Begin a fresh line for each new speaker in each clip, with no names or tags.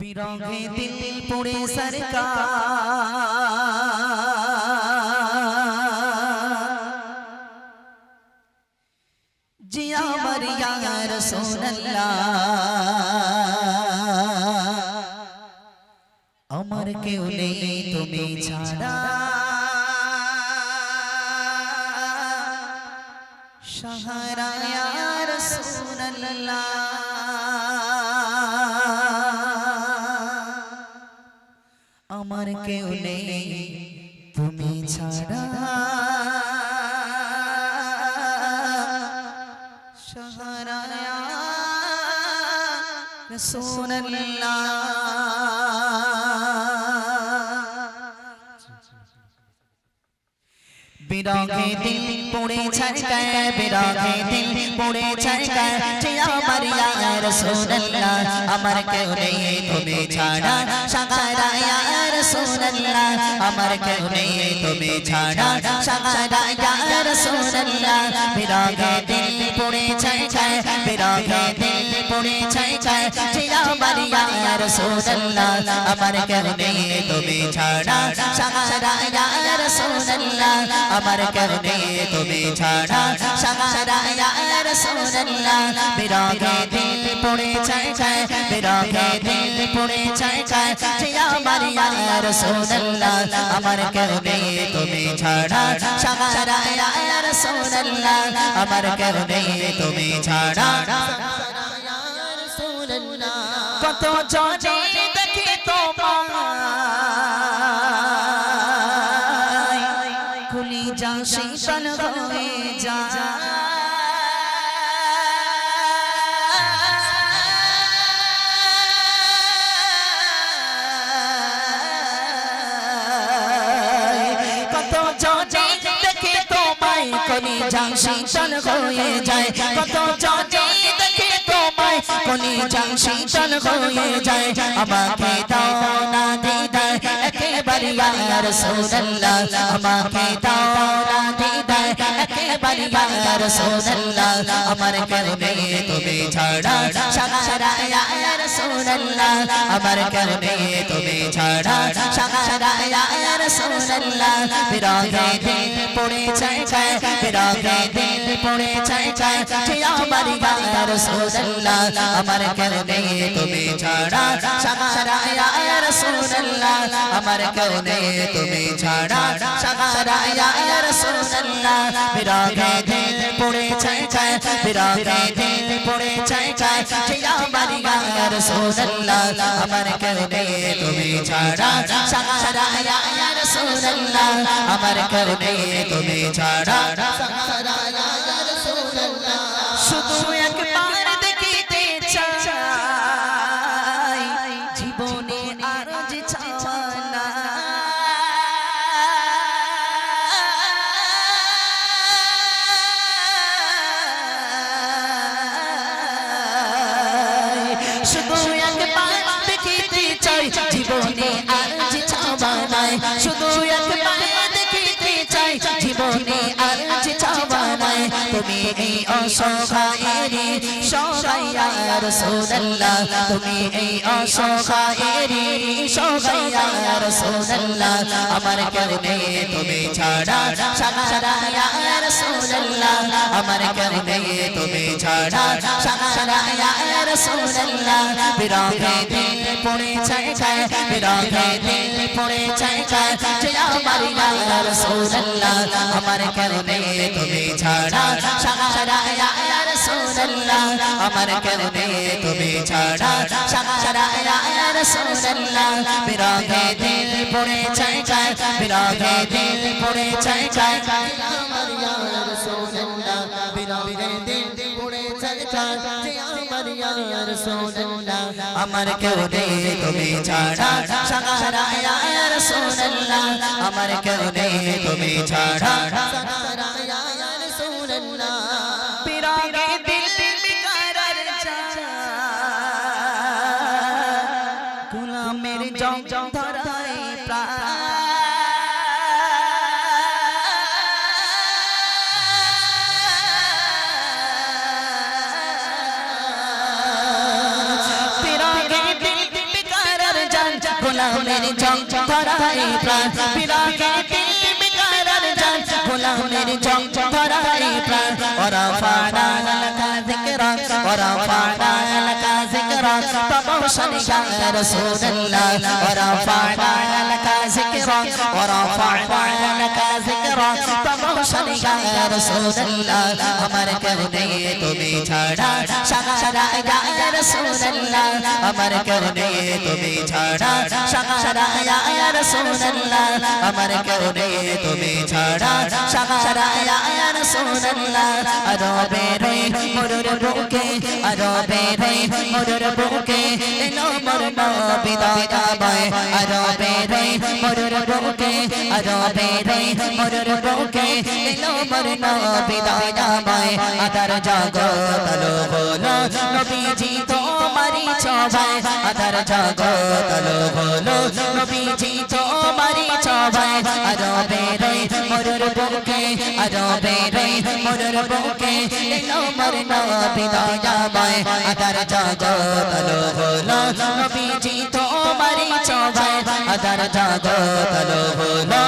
বিরহে দিল পড়ে সরকার জিয়া মরিয়া রসুল্লাহ আমার কেউ নেই তুমি ছাড়া সাহারা ইয়া কেউ নেই তুমি ছাড়া সাহারা ইয়া বিরহে দিল, পড়ে ছড়কায় বিরহে দিল, পড়ে ছড়কায় জিয়া মারিয়া রাসূলুল্লাহ আমার কেউ নেই তুমি ছাড়া। সাগারা ইয়া রাসূলুল্লাহ আমার কেউ নেই তুমি ছাড়া। সাগারা ইয়া রাসূলুল্লাহ বিরহে দিল, পড়ে ছড়কায় বিরহে দিল, পড়ে জিয়া মারিয়া রাসূলুল্লাহ আমার কেউ নেই তুমি ছাড়া সাগারা ইয়া রাসূলুল্লাহ আমার করনে তুমি ছাড়া সাগারা ইয়া রাসূলুল্লাহ বিরহে দিল পড়ে চায় চায় বিরহে দিল পড়ে চায় চায় জিয়া মারিয়া রাসূলুল্লাহ আমার করনে তুমি ছাড়া সাগারা ইয়া রাসূলুল্লাহ আমার করনে তুমি ছাড়া কত জনে দেখি তোমায় খুলি যা শীতল হয়ে যা কত জনে দেখে তোমায় কলি যা শীতল হয়ে যায় কত জনে তোমায় কলি যা শীতল হয়ে যায়, আমাকে দাও না দিদার, একেবারে ইয়া রাসূলুল্লাহ, আমাকে দাও না দিদার, একেবারে ইয়া রাসূলুল্লাহ, আমার করবে তুমি ছাড়া সাগারা ইয়া রাসূলুল্লাহ, আমার করবে তুমি ছাড়া সাগারা ইয়া রাসূলুল্লাহ দিল পড়ে বিরহে দিল পড়ে চায় চায় আমার ইয়া রাসূলুল্লাহ আমার করবে তুমি ছাড়া সাগারা ইয়া রাসূলুল্লাহ আমার করবে তুমি ছাড়া সাগারা ইয়া রাসূলুল্লাহ বিরহে দিল পড়ে চায় চায় বিরহে দিল পড়ে চায় চায় আমার ইয়া রাসূলুল্লাহ আমার করবে তুমি ছাড়া সাগারা ইয়া রাসূলুল্লাহ আমার করবে তুমি ছাড়া শুধু এই অসহায়েরি সহায়া রাসূলুল্লাহ। তুমি এই অসহায়েরি সহায়া রাসূলুল্লাহ। আমার করবে তুমি ছাড়া ইয়া রাসূলুল্লাহ। আমার করবে তুমি ছাড়া ইয়া রাসূলুল্লাহ। বিরহে দিল পড়ে চায় চায় বিরহে দিল পড়ে চায় চায় যে আমার রাসূলুল্লাহ, আমার করবে তুমি ছাড়া। আমার করবে তুমি ছাড়া সাগারা ইয়া রাসূলুল্লাহ বিরহে দিল পড়ে চায় চায় বিরহে দিল পড়ে চায় চায় আমার ইয়া রাসূলুল্লাহ বিরহে দিল পড়ে আমার ইয়া আমার নেই তুমি ছাড়া সাগারা ইয়া রাসূলুল্লাহ আমার তুমি ছাড়া সাগারা ইয়া গোলামের জং ধরাই প্রাণ। বিরাগে দিল বেকারার জান গোলামের জং ধরাই প্রাণ। ওরা ফাড়া লাগা যিকরা ওরা ফাড়া লাগা যিকরা প্রমোশন ইয়া রাসূলুল্লাহ ওরা ফাড়া লাগা যিকরা ওরা ফাড়া লাগা যিকরা প্রমোশন ইয়া রাসূলুল্লাহ আমার করনে তুমি ছাড়া সারা ইয়া রাসূলুল্লাহ আমার করনে তুমি ছাড়া সারা ইয়া রাসূলুল্লাহ আমার করনে তুমি ছাড়া সারা ইয়া রাসূলুল্লাহ আরবে রে, মরুর বুকে, আরবে রে, মরুর বুকে, এলো মোর আরবে রে, মরুর বুকে, আরবে রে, মরুর বুকে এলো মোর নবী দয়াময় আদার জগৎ আলো বলো নবীজি তোমারি ছবায় আদার জগৎ আলো বলো নবীজি তোমারি ছবায় আরবে রে মরুর বুকে, আরবে রে মরুর বুকে। এলো নবী দয়াময় আদার আলো বলো নবীজি তোমারি ছবায় আদার আলো বলো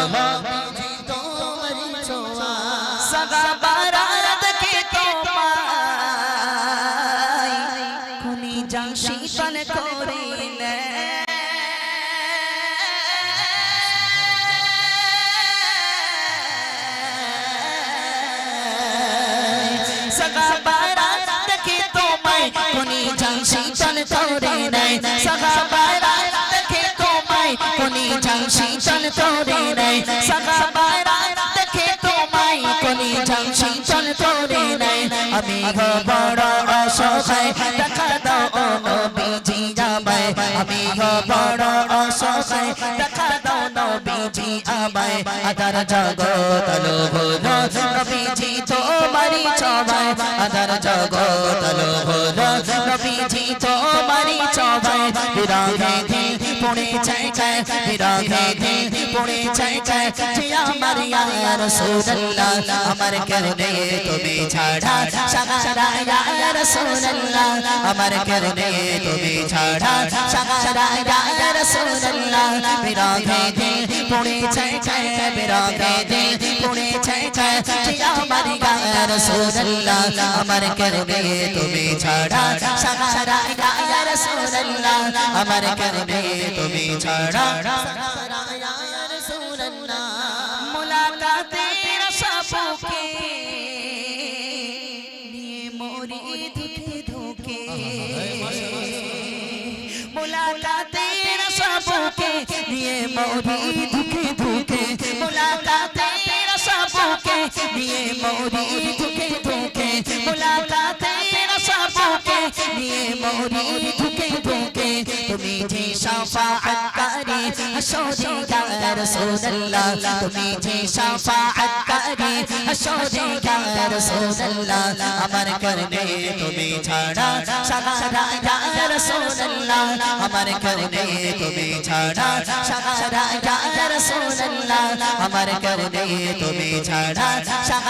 শীতল করিলে সগা বারাত কে তোমায় কোনি জানছি চল তোরে নাই। আমি গো বড় অসহায়, দেখা দাও নবীজি আমায়। আমি গো বড় অসহায়, দেখা দাও নবীজি আমায়। আদার জগৎ লো বলো নবীজি তোমারি ছবায়। আদার জগৎ লো বলো নবীজি তোমারি ছবায়। বিরাগে পড়ে চাই চাই বিরাগে দিল পড়ে চাই চাই জিয়া মারিয়া রাসূলুল্লাহ আমার করনে তুমি ছাড়া সারা ইয়া রাসূলুল্লাহ আমার করনে তুমি ছাড়া সারা ইয়া রাসূলুল্লাহ বিরাগে দিল পড়ে চাই চাই বিরাগে দিল পড়ে চাই চাই জিয়া মারিয়া রাসূলুল্লাহ, আমার করনে তুমি ছাড়া সারা রাসূলুল্লাহ, আমার করনে তুমি ছাড়া মুলাকাতের সাপুকে নিয়ে মরি ধুকে। ধুকে। মুলাকাতের সাপুকে নিয়ে মরি ধুকে ধুকে মুলাকাতের সাপুকে নিয়ে মরি তুমি যে শাফাআতকারী হাসরে ইয়া রাসূলুল্লাহ। তুমি যে শাফাআতকারী হাসরে ইয়া রাসূলুল্লাহ। আমার করনে তুমি ছাড়া সারা ইয়া রাসূলুল্লাহ। আমার করনে তুমি ছাড়া সারা ইয়া রাসূলুল্লাহ। আমার করনে তুমি ছাড়া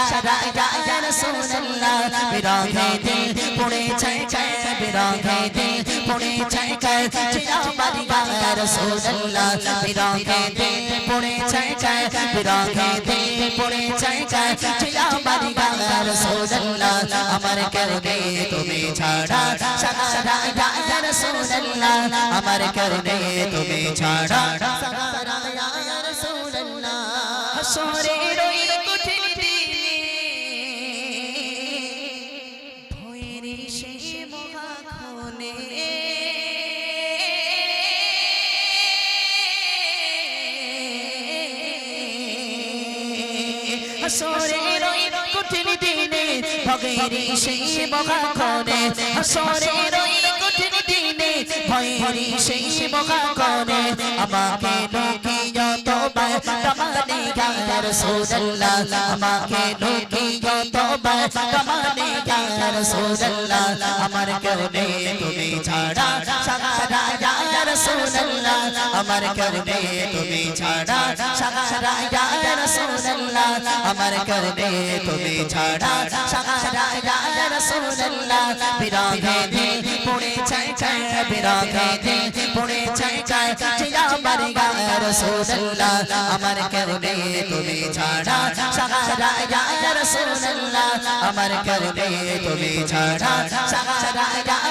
সারা ইয়া রাসূলুল্লাহ। বিরাগে দিল পড়ে চাই চাই বিরাগে দিল পড়ে চাই চাই জিয়া মারিয়া রাসূলুল্লাহ বিরাগে দিল পড়ে চাই চাই বিরাগে দিল পড়ে চাই চাই জিয়া মারিয়া রাসূলুল্লাহ আমার করনে তুমি আমার করনে তুমি ছাড়া সারা ওই কঠিন হাসরের কঠিন দিনে ভগের সেই মহাক্ষণে হাসরের কঠিন দিনে ভয়ের সেই রাসূলুল্লাহ আমাকে লোকিয়া তোমায় তমানে ইয়া রাসূলুল্লাহ আমার করনে তুমি ছাড়া সারা ইয়া রাসূলুল্লাহ আমার করনে তুমি ছাড়া সারা ইয়া রাসূলুল্লাহ আমার করনে তুমি ছাড়া সারা ইয়া রাসূলুল্লাহ বিরাগে দিল পড়ে চাই চাই বিরাগে দিল পড়ে চাই চাই জিয়া মার রাসূলুল্লাহ আমার কেউ নেই, তুমি ছাড়া ইয়া রাসূলুল্লাহ, আমার নেই তুমি ছাড়া সাহারা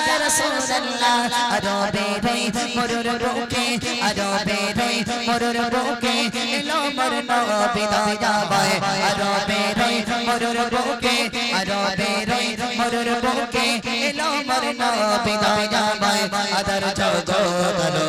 ইয়া রাসূলুল্লাহ, আরও বেরে মরুর বুকে, আরও বেরে মরুর বুকে, এলো মর নবী দয়াময়, আরও বেরে মরুর বুকে, আরও বেরে মরুর বুকে, এলো মর নবী দয়াময়, আদার জগত লো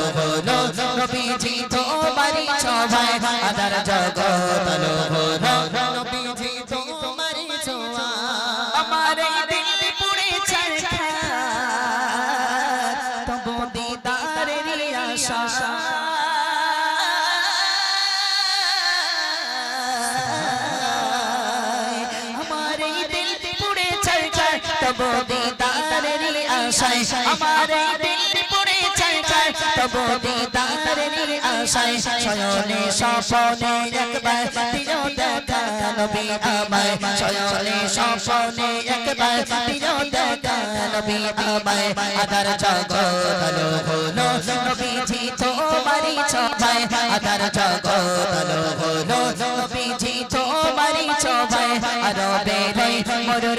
তবু দিদারের আশায় আমার দিল পুড়ে ছারখার তবু দিদারের আশায় শয়নে স্বপনে একবার দিও দেখা নবী আমায়। শয়নে স্বপনে একবার দিও দেখা নবী আমায়। আদার জগত লো হলো। নবীজি তোমারি ছবায় আদার জগত লো হলো। নবীজি তোমারি ছবায় আরও বেরে মরুর বুকে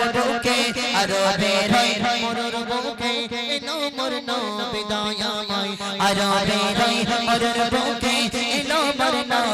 আরও বেরে মরুর বুকে এলো মোর নবী দয়াময় আরও বেরে মরুর বুকে এলো মোর নবী